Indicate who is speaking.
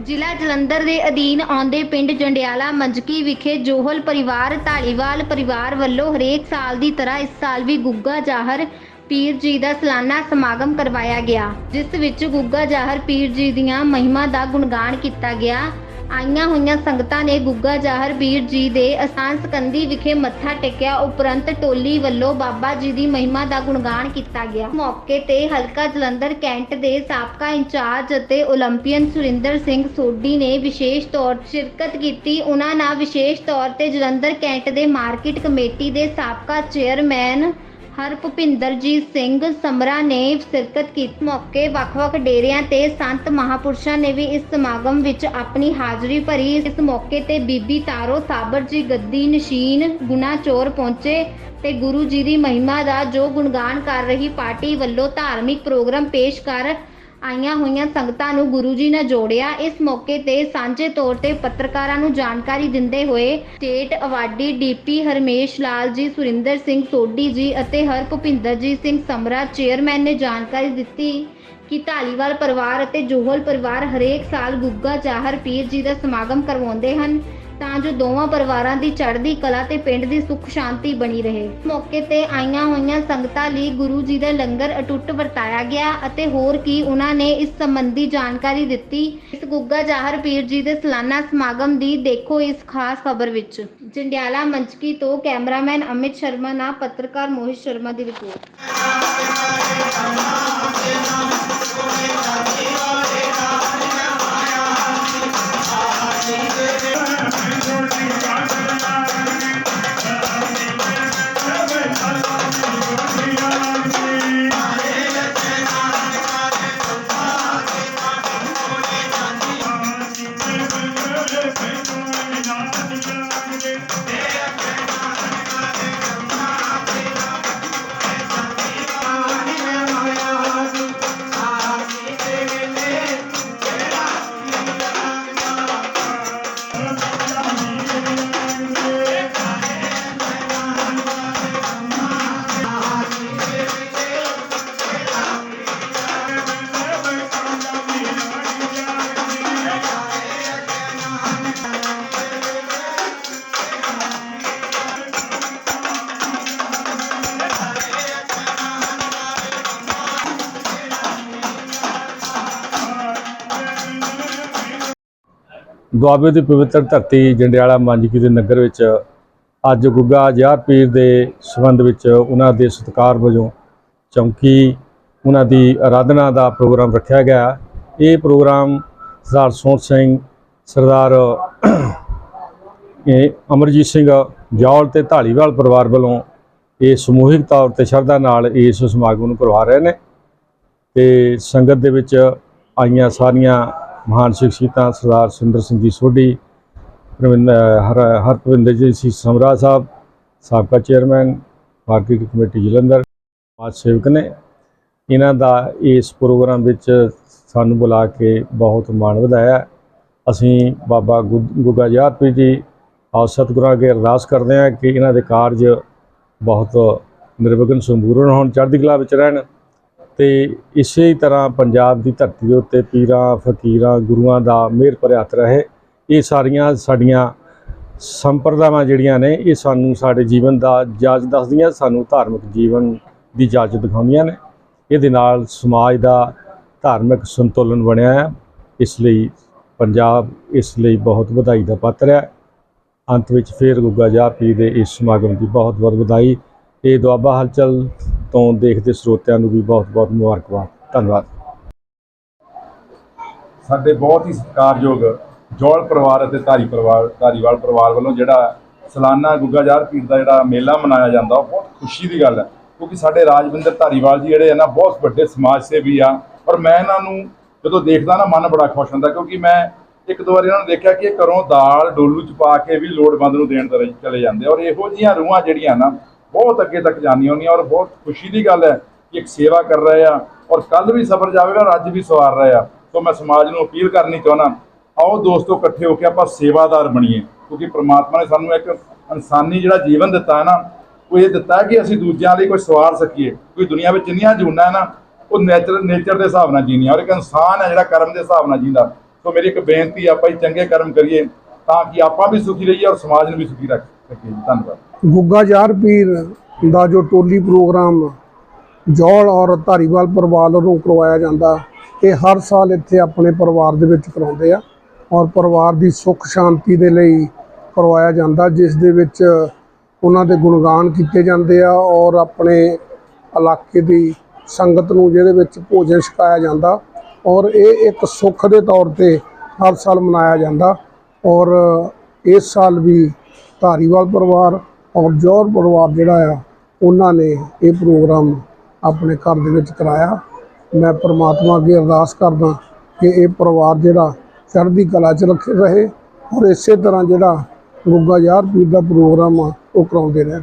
Speaker 1: ਜ਼ਿਲ੍ਹਾ ਜਲੰਧਰ ਦੇ ਅਧੀਨ ਆਉਂਦੇ ਪਿੰਡ ਜੰਡਿਆਲਾ ਮੰਜਕੀ ਵਿਖੇ ਜੋਹਲ ਪਰਿਵਾਰ ਢਾਲੀਵਾਲ ਪਰਿਵਾਰ ਵੱਲੋਂ ਹਰੇਕ ਸਾਲ ਦੀ ਤਰ੍ਹਾਂ ਇਸ ਸਾਲ ਵੀ ਗੁੱਗਾ ਜਾਹਰ ਪੀਰ ਜੀ ਦਾ ਸਾਲਾਨਾ ਸਮਾਗਮ ਕਰਵਾਇਆ ਗਿਆ, ਜਿਸ ਵਿੱਚ ਗੁੱਗਾ ਜਾਹਰ ਪੀਰ ਜੀ ਦੀਆਂ ਮਹਿਮਾ ਦਾ ਗੁਣਗਾਨ ਕੀਤਾ ਗਿਆ। ਆਈਆਂ ਹੋਈਆਂ ਸੰਗਤਾਂ ਨੇ ਗੁੱਗਾ ਜਾਹਰ ਬੀਰ ਜੀ ਦੇ ਅਸਾਨ ਸਕੰਦੀ ਵਿਖੇ ਮੱਥਾ ਟੇਕਿਆ। ਉਪਰੰਤ ਟੋਲੀ ਵੱਲੋਂ ਬਾਬਾ ਜੀ ਦੀ ਮਹਿਮਾ ਦਾ ਗੁਣਗਾਨ ਕੀਤਾ ਗਿਆ। ਮੌਕੇ ਤੇ ਹਲਕਾ ਜਲੰਧਰ ਕੈਂਟ ਦੇ ਸਾਬਕਾ ਇੰਚਾਰਜ ਅਤੇ 올림ਪੀਅਨ ਸੁਰਿੰਦਰ ਸਿੰਘ ਸੋਢੀ ਨੇ ਵਿਸ਼ੇਸ਼ ਤੌਰ ਤੇ ਸ਼ਿਰਕਤ ਕੀਤੀ। ਉਹਨਾਂ ਨਾਲ ਵਿਸ਼ੇਸ਼ ਤੌਰ ਤੇ ਜਲੰਧਰ ਕੈਂਟ ਦੇ ਮਾਰਕੀਟ ਕਮੇਟੀ ਦੇ ਸਾਬਕਾ ਚੇਅਰਮੈਨ ਹਰ ਭੁਪਿੰਦਰਜੀਤ ਸਿੰਘ ਸਮਰਾ ਨੇ ਸ਼ਿਰਕਤ ਕੀਤੀ ਮੌਕੇ ਵੱਖ-ਵੱਖ ਡੇਰਿਆਂ ਤੇ ਸੰਤ ਮਹਾਪੁਰਸ਼ਾਂ ਨੇ ਵੀ ਇਸ ਸਮਾਗਮ ਵਿੱਚ ਆਪਣੀ ਹਾਜ਼ਰੀ ਭਰੀ। ਇਸ ਮੌਕੇ ਤੇ ਬੀਬੀ ਤਾਰੋ ਸਾਬਰ ਜੀ ਗੱਦੀ ਨਸ਼ੀਨ ਗੁਨਾ ਚੋਰ ਪਹੁੰਚੇ ਤੇ ਗੁਰੂ ਜੀ ਦੀ ਮਹਿਮਾ ਦਾ ਜੋ ਗੁਣਗਾਨ ਕਰ ਰਹੀ ਪਾਰਟੀ ਵੱਲੋਂ ਧਾਰਮਿਕ ਪ੍ਰੋਗਰਾਮ ਪੇਸ਼ ਕਰ ਆਈਆਂ ਹੋਈਆਂ ਸੰਗਤਾਂ ਨੂੰ ਗੁਰੂ ਜੀ ਨਾਲ ਜੋੜਿਆ। ਇਸ ਮੌਕੇ ਤੇ ਸਾਂਝੇ ਤੌਰ ਤੇ ਪੱਤਰਕਾਰਾਂ ਨੂੰ ਜਾਣਕਾਰੀ ਦਿੰਦੇ ਹੋਏ state awardee DP Harmesh Lal ji, Surinder Singh Sodhi ਜੀ ਅਤੇ ਹਰ ਭੁਪਿੰਦਰਜੀਤ ਸਿੰਘ ਸਮਰਾ ਚੇਅਰਮੈਨ ਨੇ ਜਾਣਕਾਰੀ ਦਿੱਤੀ ਕਿ ਢਾਲੀਵਾਲ ਪਰਿਵਾਰ ਅਤੇ ਜੋਹਲ ਪਰਿਵਾਰ ਹਰੇਕ ਸਾਲ ਗੁੱਗਾ ਚਾਹਰ ਪੀਰ ਜੀ ਦਾ ਸਮਾਗਮ ਕਰਵਾਉਂਦੇ ਹਨ। ਤਾਂ ਜੋ ਦੋਵਾਂ ਪਰਿਵਾਰਾਂ ਦੀ ਚੜ੍ਹਦੀ ਕਲਾ ਤੇ ਪਿੰਡ ਦੀ ਸੁੱਖ ਸ਼ਾਂਤੀ ਬਣੀ ਰਹੇ। ਇਸ ਮੌਕੇ ਤੇ ਆਈਆਂ ਹੋਈਆਂ ਸੰਗਤਾਂ ਲਈ ਗੁਰੂ ਜੀ ਦਾ ਲੰਗਰ ਅਟੁੱਟ ਵਰਤਾਇਆ ਗਿਆ ਅਤੇ ਹੋਰ ਕੀ ਉਹਨਾਂ ਨੇ ਇਸ ਸੰਬੰਧੀ ਜਾਣਕਾਰੀ ਦਿੱਤੀ। ਇਸ ਗੁੱਗਾ ਜਾਹਰ ਪੀਰ ਜੀ ਦੇ ਸਾਲਾਨਾ ਸਮਾਗਮ ਦੀ ਦੇਖੋ ਇਸ ਖਾਸ ਖਬਰ ਵਿੱਚ। ਜੰਡਿਆਲਾ ਮੰਚਕੀ ਤੋਂ ਕੈਮਰਾਮੈਨ ਅਮਿਤ ਸ਼ਰਮਾ ਨਾਲ ਪੱਤਰਕਾਰ ਮੋਹਿਤ ਸ਼ਰਮਾ ਦੀ ਰਿਪੋਰਟ।
Speaker 2: ਦੁਆਬੇ ਦੀ ਪਵਿੱਤਰ ਧਰਤੀ ਜੰਡਿਆਲਾ ਮੰਜਕੀ ਦੇ ਨਗਰ ਵਿੱਚ ਅੱਜ ਗੁੱਗਾ ਜਿਆਰ ਪੀਰ ਦੇ ਸੰਬੰਧ ਵਿੱਚ ਉਹਨਾਂ ਦੇ ਸਤਿਕਾਰ ਵਜੋਂ ਚੌਂਕੀ, ਉਹਨਾਂ ਦੀ ਆਰਾਧਨਾ ਦਾ ਪ੍ਰੋਗਰਾਮ ਰੱਖਿਆ ਗਿਆ। ਇਹ ਪ੍ਰੋਗਰਾਮ ਸਰਦਾਰ ਸੋਹਣ ਸਿੰਘ, ਸਰਦਾਰ ਅਮਰਜੀਤ ਸਿੰਘ ਜੌਲ ਤੇ ਢਾਲੀਵਾਲ ਪਰਿਵਾਰ ਵੱਲੋਂ ਇਹ ਸਮੂਹਿਕ ਤੌਰ ਤੇ ਸ਼ਰਧਾ ਨਾਲ ਇਸ ਸਮਾਗਮ ਨੂੰ ਕਰਵਾ ਰਹੇ ਨੇ ਤੇ ਸੰਗਤ ਦੇ ਵਿੱਚ ਆਈਆਂ ਸਾਰੀਆਂ ਮਹਾਨ ਸ਼ਖਸੀਅਤਾਂ ਸਰਦਾਰ ਸੁੰਦਰ ਸਿੰਘ ਜੀ ਸੋਢੀ ਪ੍ਰਵਿੰਦਰ ਹਰ ਹਰਪਿੰਦਰ ਜੀ ਸੀ ਸਮਰਾ ਸਾਹਿਬ, ਸਾਬਕਾ ਚੇਅਰਮੈਨ ਮਾਰਕੀਟ ਕਮੇਟੀ ਜਲੰਧਰ, ਸਮਾਜ ਸੇਵਕ ਨੇ। ਇਹਨਾਂ ਦਾ ਇਸ ਪ੍ਰੋਗਰਾਮ ਵਿੱਚ ਸਾਨੂੰ ਬੁਲਾ ਕੇ ਬਹੁਤ ਮਾਣ ਵਧਾਇਆ। ਅਸੀਂ ਬਾਬਾ ਗੁ- ਗੁੱਗਾ ਜਾਤਪੀ ਜੀ, ਆਪ ਸਤਿਗੁਰਾਂ ਅੱਗੇ ਅਰਦਾਸ ਕਰਦੇ ਹਾਂ ਕਿ ਇਹਨਾਂ ਦੇ ਕਾਰਜ ਬਹੁਤ ਨਿਰਵਿਘਨ ਸੰਪੂਰਨ ਹੋਣ, ਚੜ੍ਹਦੀ ਕਲਾ ਵਿੱਚ ਰਹਿਣ। ਤੇ ਇਸੇ ਤਰ੍ਹਾਂ ਪੰਜਾਬ ਦੀ ਧਰਤੀ ਦੇ ਉੱਤੇ ਪੀਰਾਂ, ਫਕੀਰਾਂ, ਗੁਰੂਆਂ ਦਾ ਮਿਹਰ ਭਰਿਆ ਹੱਥ ਰਹੇ, ਇਹ ਸਾਰੀਆਂ ਸਾਡੀਆਂ ਸੰਪਰਦਾਵਾਂ ਜਿਹੜੀਆਂ ਨੇ, ਇਹ ਸਾਨੂੰ ਸਾਡੇ ਜੀਵਨ ਦਾ ਜਾਜ ਦੱਸਦੀਆਂ, ਸਾਨੂੰ ਧਾਰਮਿਕ ਜੀਵਨ ਦੀ ਜਾਚ ਦਿਖਾਉਂਦੀਆਂ ਨੇ। ਇਹਦੇ ਨਾਲ ਸਮਾਜ ਦਾ ਧਾਰਮਿਕ ਸੰਤੁਲਨ ਬਣਿਆ ਹੈ। ਇਸ ਲਈ ਪੰਜਾਬ ਇਸ ਲਈ ਬਹੁਤ ਵਧਾਈ ਦਾ ਪਾਤਰ ਹੈ। ਅੰਤ ਵਿੱਚ ਫੇਰ ਗੁੱਗਾ ਜਾ ਪੀ ਦੇ ਇਸ ਸਮਾਗਮ ਦੀ ਬਹੁਤ ਬਹੁਤ ਵਧਾਈ। ਇਹ ਦੁਆਬਾ ਹਲਚਲ ਤੋਂ ਦੇਖਦੇ ਸਰੋਤਿਆਂ ਨੂੰ ਵੀ ਬਹੁਤ ਬਹੁਤ ਮੁਬਾਰਕਬਾਦ। ਧੰਨਵਾਦ।
Speaker 3: ਸਾਡੇ ਬਹੁਤ ਹੀ ਸਤਿਕਾਰਯੋਗ ਜੋਲ ਪਰਿਵਾਰ ਅਤੇ ਧਾਰੀ ਪਰਿਵਾਰ, ਧਾਰੀਵਾਲ ਪਰਿਵਾਰ ਵੱਲੋਂ ਜਿਹੜਾ ਸਾਲਾਨਾ ਗੁੱਗਾਜਾਰ ਪੀਰ ਦਾ ਜਿਹੜਾ ਮੇਲਾ ਮਨਾਇਆ ਜਾਂਦਾ, ਉਹ ਬਹੁਤ ਖੁਸ਼ੀ ਦੀ ਗੱਲ ਹੈ। ਕਿਉਂਕਿ ਸਾਡੇ ਰਾਜਵਿੰਦਰ ਧਾਰੀਵਾਲ ਜੀ ਜਿਹੜੇ ਆ ਨਾ, ਬਹੁਤ ਵੱਡੇ ਸਮਾਜ ਸੇਵੀ ਆ। ਔਰ ਮੈਂ ਇਹਨਾਂ ਨੂੰ ਜਦੋਂ ਦੇਖਦਾ ਨਾ, ਮਨ ਬੜਾ ਖੁਸ਼ ਹੁੰਦਾ, ਕਿਉਂਕਿ ਮੈਂ ਇੱਕ ਦੋ ਵਾਰ ਇਹਨਾਂ ਨੂੰ ਦੇਖਿਆ ਕਿ ਇਹ ਘਰੋਂ ਦਾਲ ਡੋਲੂ ਚ ਪਾ ਕੇ ਵੀ ਲੋੜਵੰਦ ਨੂੰ ਦੇਣ ਤਰੇ ਚਲੇ ਜਾਂਦੇ ਔਰ ਇਹੋ ਜਿਹੀਆਂ ਰੂਹਾਂ ਜਿਹੜੀਆਂ ਨਾ ਬਹੁਤ ਅੱਗੇ ਤੱਕ ਜਾਂਦੀਆਂ ਹੁੰਦੀਆਂ ਔਰ ਬਹੁਤ ਖੁਸ਼ੀ ਦੀ ਗੱਲ ਹੈ ਕਿ ਇੱਕ ਸੇਵਾ ਕਰ ਰਹੇ ਆ ਔਰ ਕੱਲ ਵੀ ਸਫ਼ਰ ਜਾਵੇਗਾ ਔਰ ਅੱਜ ਵੀ ਸਵਾਰ ਰਹੇ ਆ। ਸੋ ਮੈਂ ਸਮਾਜ ਨੂੰ ਅਪੀਲ ਕਰਨੀ ਚਾਹੁੰਦਾ ਆਓ ਦੋਸਤੋ ਇਕੱਠੇ ਹੋ ਕੇ ਆਪਾਂ ਸੇਵਾਦਾਰ ਬਣੀਏ ਕਿਉਂਕਿ ਪ੍ਰਮਾਤਮਾ ਨੇ ਸਾਨੂੰ ਇੱਕ ਇਨਸਾਨੀ ਜਿਹੜਾ ਜੀਵਨ ਦਿੱਤਾ ਹੈ ਨਾ ਉਹ ਇਹ ਦਿੱਤਾ ਕਿ ਅਸੀਂ ਦੂਜਿਆਂ ਲਈ ਕੋਈ ਸਵਾਰ ਸਕੀਏ। ਕੋਈ ਦੁਨੀਆ ਵਿੱਚ ਜਿੰਨੀਆਂ ਜੂਨਾਂ ਹੈ ਨਾ ਉਹ ਨੇਚਰ ਨੇਚਰ ਦੇ ਹਿਸਾਬ ਨਾਲ ਜੀਣੀਆਂ ਔਰ ਇੱਕ ਇਨਸਾਨ ਹੈ ਜਿਹੜਾ ਕਰਮ ਦੇ ਹਿਸਾਬ ਨਾਲ ਜੀਂਦਾ। ਸੋ ਮੇਰੀ ਇੱਕ ਬੇਨਤੀ ਆ, ਆਪਾਂ ਹੀ ਚੰਗੇ ਕਰਮ ਕਰੀਏ ਤਾਂ ਕਿ ਆਪਾਂ ਵੀ ਸੁਖੀ ਰਹੀਏ ਔਰ ਸਮਾਜ ਨੂੰ ਵੀ ਸੁਖੀ ਰੱਖ ਜੀ। ਧੰਨਵਾਦ
Speaker 4: ਗੁੱਗਾ ਯਾਰ ਪੀਰ ਦਾ ਜੋ ਟੋਲੀ ਪ੍ਰੋਗਰਾਮ ਜੌਲ ਔਰ ਧਾਰੀਵਾਲ ਪਰਿਵਾਰ ਵੱਲੋਂ ਕਰਵਾਇਆ ਜਾਂਦਾ, ਇਹ ਹਰ ਸਾਲ ਇੱਥੇ ਆਪਣੇ ਪਰਿਵਾਰ ਦੇ ਵਿੱਚ ਕਰਾਉਂਦੇ ਆ ਔਰ ਪਰਿਵਾਰ ਦੀ ਸੁੱਖ ਸ਼ਾਂਤੀ ਦੇ ਲਈ ਕਰਵਾਇਆ ਜਾਂਦਾ, ਜਿਸ ਦੇ ਵਿੱਚ ਉਹਨਾਂ ਦੇ ਗੁਣਗਾਨ ਕੀਤੇ ਜਾਂਦੇ ਆ ਔਰ ਆਪਣੇ ਇਲਾਕੇ ਦੀ ਸੰਗਤ ਨੂੰ ਜਿਹਦੇ ਵਿੱਚ ਭੋਜਨ ਛਕਾਇਆ ਜਾਂਦਾ ਔਰ ਇਹ ਇੱਕ ਸੁੱਖ ਦੇ ਤੌਰ ਤੇ ਹਰ ਸਾਲ ਮਨਾਇਆ ਜਾਂਦਾ ਔਰ ਇਸ ਸਾਲ ਵੀ ਧਾਰੀਵਾਲ ਪਰਿਵਾਰ ਔਰ ਜੌਹਰ ਪਰਿਵਾਰ ਜਿਹੜਾ ਆ, ਉਹਨਾਂ ਨੇ ਇਹ ਪ੍ਰੋਗਰਾਮ ਆਪਣੇ ਘਰ ਦੇ ਵਿੱਚ ਕਰਾਇਆ। ਮੈਂ ਪ੍ਰਮਾਤਮਾ ਅੱਗੇ ਅਰਦਾਸ ਕਰਦਾ ਕਿ ਇਹ ਪਰਿਵਾਰ ਜਿਹੜਾ ਚੜ੍ਹਦੀ ਕਲਾ 'ਚ ਰੱਖੇ ਰਹੇ ਔਰ ਇਸੇ ਤਰ੍ਹਾਂ ਜਿਹੜਾ ਗੁੱਗਾ ਯਾਰ ਪੀਰ ਦਾ ਪ੍ਰੋਗਰਾਮ ਆ, ਉਹ ਕਰਾਉਂਦੇ ਰਹਿਣ।